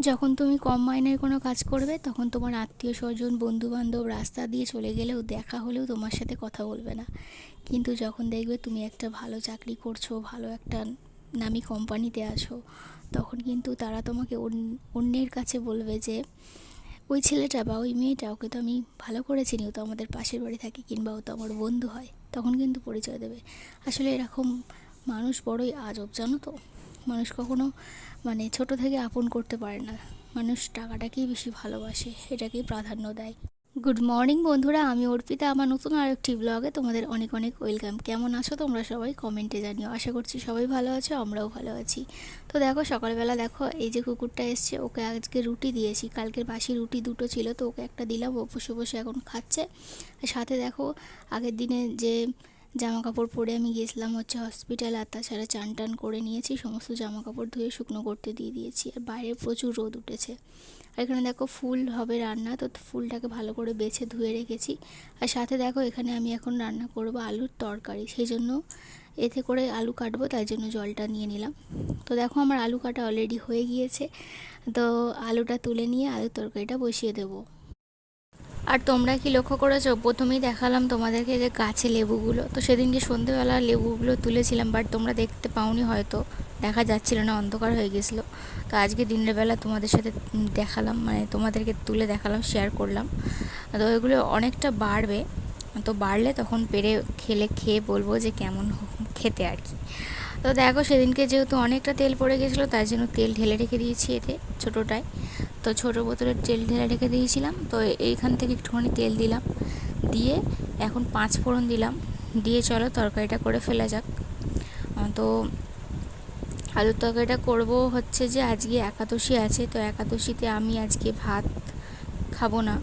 যখন তুমি কম মাইনের কোনো কাজ করবে, তখন তোমার আত্মীয় স্বজন বন্ধু বান্ধব রাস্তা দিয়ে চলে গেলেও দেখা হলেও তোমার সাথে কথা বলবে না। কিন্তু যখন দেখবে তুমি একটা ভালো চাকরি করছ, ভালো একটা নামি কোম্পানিতে আছো, তখন কিন্তু তারা তোমাকে অন্যের কাছে বলবে যে, ওই ছেলেটা বা ওই মেয়েটা ওকে তো আমি ভালো করে চিনি, ও তো আমাদের পাশের বাড়ি থাকে কিংবা ও তো আমার বন্ধু হয়। তখন কিন্তু পরিচয় দেবে। আসলে এরকম মানুষ বড়ই আজব, জানো তো? মানুষ কখনো মানে ছোট থেকে আপন করতে পারে না। মানুষ টাকাটাকেই বেশি ভালোবাসে, এটাকেই প্রাধান্য দেয়। গুড মর্নিং বন্ধুরা, আমি অর্পিতা। আমার নতুন আরেকটি ব্লগে তোমাদের অনেক অনেক ওয়েলকাম কেমন আছো তোমরা সবাই? কমেন্টে জানিও। আশা করছি সবাই ভালো আছো, আমরাও ভালো আছি। তো দেখো, সকালবেলা দেখো, এই যে কুকুরটা এসছে, ওকে আজকে রুটি দিয়েছি। কালকের বাসি রুটি দুটো ছিল, তো ওকে একটা দিলাম। ও বসে বসে এখন খাচ্ছে। আর সাথে দেখো, আগের দিনে যে জামা কাপড় পরে আমি গেছিলাম হচ্ছে হসপিটাল আর তাছাড়া চান টান করে নিয়েছি, সমস্ত জামা কাপড় ধুয়ে শুকনো করতে দিয়ে দিয়েছি। আর বাইরে প্রচুর রোদ উঠেছে। আর এখানে দেখো ফুল হবে রান্না, তো ফুলটাকে ভালো করে বেছে ধুয়ে রেখেছি। আর সাথে দেখো এখানে আমি এখন রান্না করব আলুর তরকারি। সেই জন্য এতে করে আলু কাটবো, তাই জন্য জলটা নিয়ে নিলাম। তো দেখো আমার আলু কাটা অলরেডি হয়ে গিয়েছে। তো আলুটা তুলে নিয়ে আলুর তরকারিটা বসিয়ে দেবো। আর তোমরা কি লক্ষ্য করেছ? প্রথমেই দেখালাম তোমাদেরকে যে গাছে লেবুগুলো। তো সেদিনকে সন্ধেবেলা লেবুগুলো তুলেছিলাম বাট তোমরা দেখতে পাওনি হয়তো। দেখা যাচ্ছিল না, অন্ধকার হয়ে গেছিল। তো আজকে দিনের বেলা তোমাদের সাথে দেখালাম মানে তোমাদেরকে তুলে দেখালাম শেয়ার করলাম। তো ওইগুলো অনেকটা বাড়বে। তো বাড়লে তখন পেরে খেলে খেয়ে বলব যে কেমন খেতে আর কি। তো দেখো সেদিনকে যেহেতু অনেকটা তেল পড়ে গেছিল, তাই জন্য তেল ঢেলে রেখে দিয়েছি এতে, ছোটোটায়। তো ছোটো বোতলের তেল ঢেলে রেখে দিয়েছিলাম। তো এইখান থেকে একটুখানি তেল দিলাম। দিয়ে এখন পাঁচ ফোড়ন দিলাম। দিয়ে চলো তরকারিটা করে ফেলা যাক। তো আলুর তরকারিটা করব হচ্ছে যে আজকে একাদশী আছে। তো একাদশীতে আমি আজকে ভাত খাব না।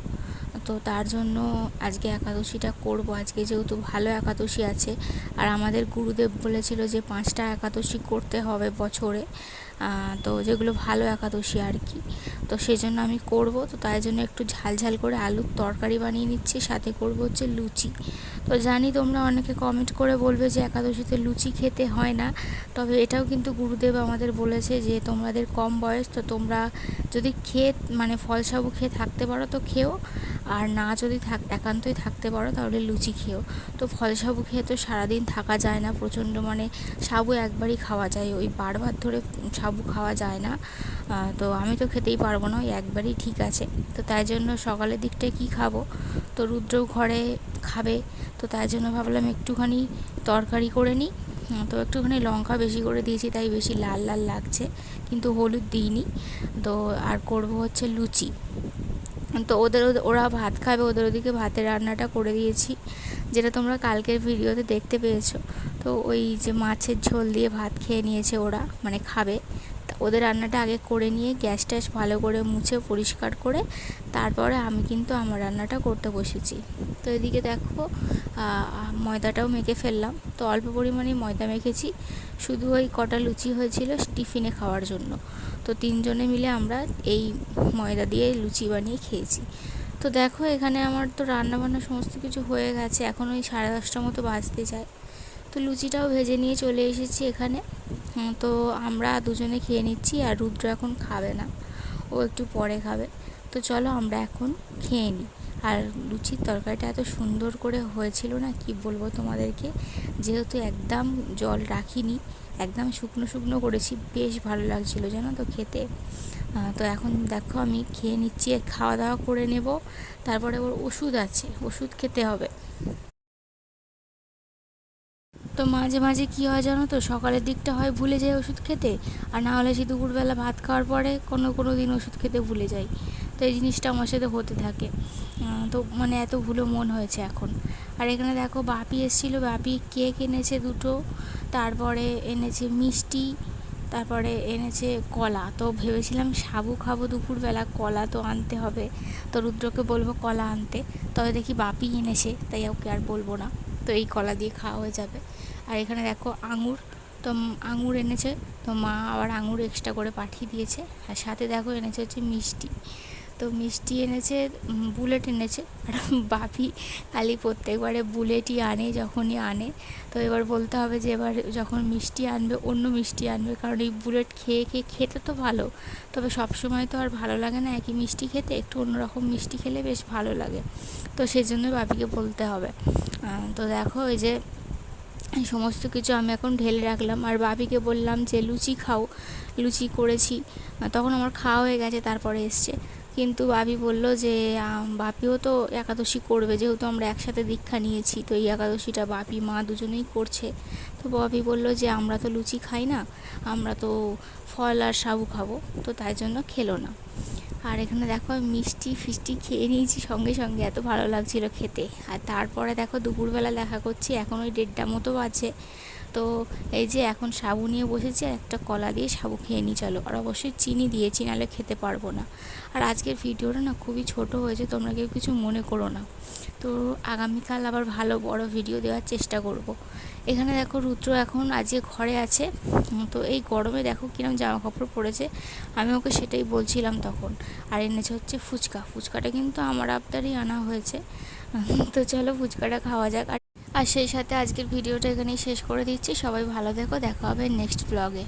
তো তার জন্য আজকে একাদশীটা করব। আজকে যেহেতু ভালো একাদশী আছে। আর আমাদের গুরুদেব বলেছিল যে পাঁচটা একাদশী করতে হবে বছরে। তো যেগুলো ভালো একাদশী আর কি। তো সেই জন্য আমি করব। তো তাই জন্য একটু ঝাল ঝাল করে আলুর তরকারি বানিয়ে নিচ্ছি, সাথে করব হচ্ছে লুচি। তো জানি তোমরা অনেকে কমেন্ট করে বলবে যে একাদশীতে লুচি খেতে হয় না। তবে এটাও কিন্তু গুরুদেব আমাদের বলেছে যে তোমাদের কম বয়স, তো তোমরা যদি খেয়ে মানে ফল সাবু খেয়ে থাকতে পারো তো খেও। আর না যদি থাক, একান্তই থাকতে পারো তাহলে লুচি খেও। তো ফল সাবু খেয়ে তো সারাদিন থাকা যায় না। প্রচণ্ড মানে সাবু একবারই খাওয়া যায়। ওই বারবার ধরে সাবু খাওয়া যায় না। তো আমি তো খেতেই পারব না, ওই একবারই ঠিক আছে। তো তাই জন্য সকালের দিকটায় কি খাব? তো রুদ্রও ঘরে খাবে, তো তাই জন্য ভাবলাম একটুখানি তরকারি করে নিই। তো একটুখানি লঙ্কা বেশি করে দিয়েছি, তাই বেশি লাল লাল লাগছে, কিন্তু হলুদ দিইনি। তো আর করব হচ্ছে লুচি। তো ওদের- ওরা ভাত খাবে, ওদের ওদিকে ভাতের রান্নাটা করে দিয়েছি। যেটা তোমরা কালকের ভিডিওতে দেখতে পেয়েছ। তো ওই যে মাছের ঝোল দিয়ে ভাত খেয়ে নিয়েছে ওরা মানে খাবে। ওদের রান্নাটা আগে করে নিয়ে গ্যাস ট্যাস ভালো করে মুছে পরিষ্কার করে তারপরে আমি কিন্তু আমার রান্নাটা করতে বসেছি। তো এদিকে দেখো ময়দাটাও মেখে ফেললাম। তো অল্প পরিমাণে ময়দা মেখেছি। শুধু ওই কটা লুচি হয়েছিল টিফিনে খাওয়ার জন্য। তো তিনজনে মিলে আমরা এই ময়দা দিয়ে লুচি বানিয়ে খেয়েছি। তো দেখো, এখানে আমার তো রান্না বান্না সমস্ত কিছু হয়ে গেছে। এখন ওই সাড়ে দশটার মতো বাজতে যায়। তো লুচিটাও ভেজে নিয়ে চলে এসেছি এখানে। তো আমরা দুজনে খেয়ে নিচ্ছি আর রুদ্র এখন খাবে না। ও একটু পরে খাবে। তো চলো আমরা এখন খেয়ে নিই। আর লুচির তরকারিটা এত সুন্দর করে হয়েছিল না, কি বলব তোমাদেরকে? যেহেতু একদম জল রাখিনি একদম শুকনো শুকনো করেছি, বেশ ভালো লাগছিল জানো তো খেতে। তো এখন দেখো আমি খেয়ে নিচ্ছি, আর খাওয়া দাওয়া করে নেব। তারপরে ওর ওষুধ আছে, ওষুধ খেতে হবে। তো মাঝে মাঝে কী হয় জানো তো, সকালের দিকটা হয় ভুলে যাই ওষুধ খেতে, আর না হলে সে দুপুরবেলা ভাত খাওয়ার পরে কোনো কোনো দিন ওষুধ খেতে ভুলে যাই। তো এই জিনিসটা আমার সাথে হতে থাকে। তো মানে এত ভুলো মন হয়েছে এখন। আর এখানে দেখো বাপি এসেছিল, বাপি কেক এনেছে দুটো। তারপরে এনেছে মিষ্টি, তারপরে এনেছে কলা। তো ভেবেছিলাম সাবু খাব দুপুরবেলা, কলা তো আনতে হবে। তো রুদ্রকে বলব কলা আনতে। তবে দেখি বাপি এনেছে, তাই ওকে আর বলব না। তো এই কলা দিয়ে খাওয়া হয়ে যাবে। আর এখানে দেখো আঙুর। তো আঙুর এনেছে। তো মা আবার আঙুর এক্সট্রা করে পাঠিয়ে দিয়েছে। আর সাথে দেখো এনেছে হচ্ছে মিষ্টি। তো মিষ্টি এনেছে বুলেট এনেছে। আর বাপি খালি প্রত্যেকবারে বুলেটই আনে, যখনই আনে। তো এবার বলতে হবে যে, এবার যখন মিষ্টি আনবে, অন্য মিষ্টি আনবে, কারণ এই বুলেট খেয়ে খেয়ে খেতে তো ভালো। তবে সব সময় তো আর ভালো লাগে না একই মিষ্টি খেতে, একটু অন্যরকম মিষ্টি খেলে বেশ ভালো লাগে। তো সেই জন্য বাপিকে বলতে হবে। তো দেখো, এই যে সমস্ত কিছু আমি এখন ঢেলে রাখলাম। আর বাপিকে বললাম যে, লুচি খাও। লুচি করেছি। তখন আমার খাওয়া হয়ে গেছে, তারপরে এসছে। কিন্তু বাপি বলল যে বাপিও তো একাদশী করবে, যেহেতু আমরা একসাথে দীক্ষা নিয়েছি, তো এই একাদশীটা বাপি, মা দুজনেই করছে। তো বাপি বলল যে, আমরা তো লুচি খাই না, আমরা তো ফল আর সাবু খাব, তো তাই জন্য খেলো না। আর এখানে দেখো মিষ্টি ফিষ্টি খেয়ে নিয়েছি সঙ্গে সঙ্গে, এত ভালো লাগছিল খেতে। আর তারপরে দেখো, দুপুরবেলা দেখা করছি, এখন ওই দেড়টা মতো বাজে। তো এই যে এখন সাবু নিয়ে বসেছি আর একটা কলা দিয়ে সাবু খেয়ে নিই চলো। আর অবশ্যই চিনি দিয়েছি, নাহলে খেতে পারব না। আর আজকের ভিডিওটা না খুবই ছোট হয়েছে, তোমরা কেউ কিছু মনে করো না। তো আগামীকাল আবার ভালো বড় ভিডিও দেওয়ার চেষ্টা করব। এখানে দেখো রুদ্র এখন আজকে ঘরে আছে। তো এই গরমে দেখো কিরম জামা কাপড় পরেছে। আমি ওকে সেটাই বলছিলাম তখন। আর এনেছে হচ্ছে ফুচকা। ফুচকাটা কিন্তু আমার আবদারই আনা হয়েছে। তো চলো ফুচকাটা খাওয়া যাক। আর আর সেই সাথে আজকের ভিডিওটা এখানেই শেষ করে দিচ্ছি। সবাই ভালো থেকো, দেখা হবে নেক্সট ব্লগে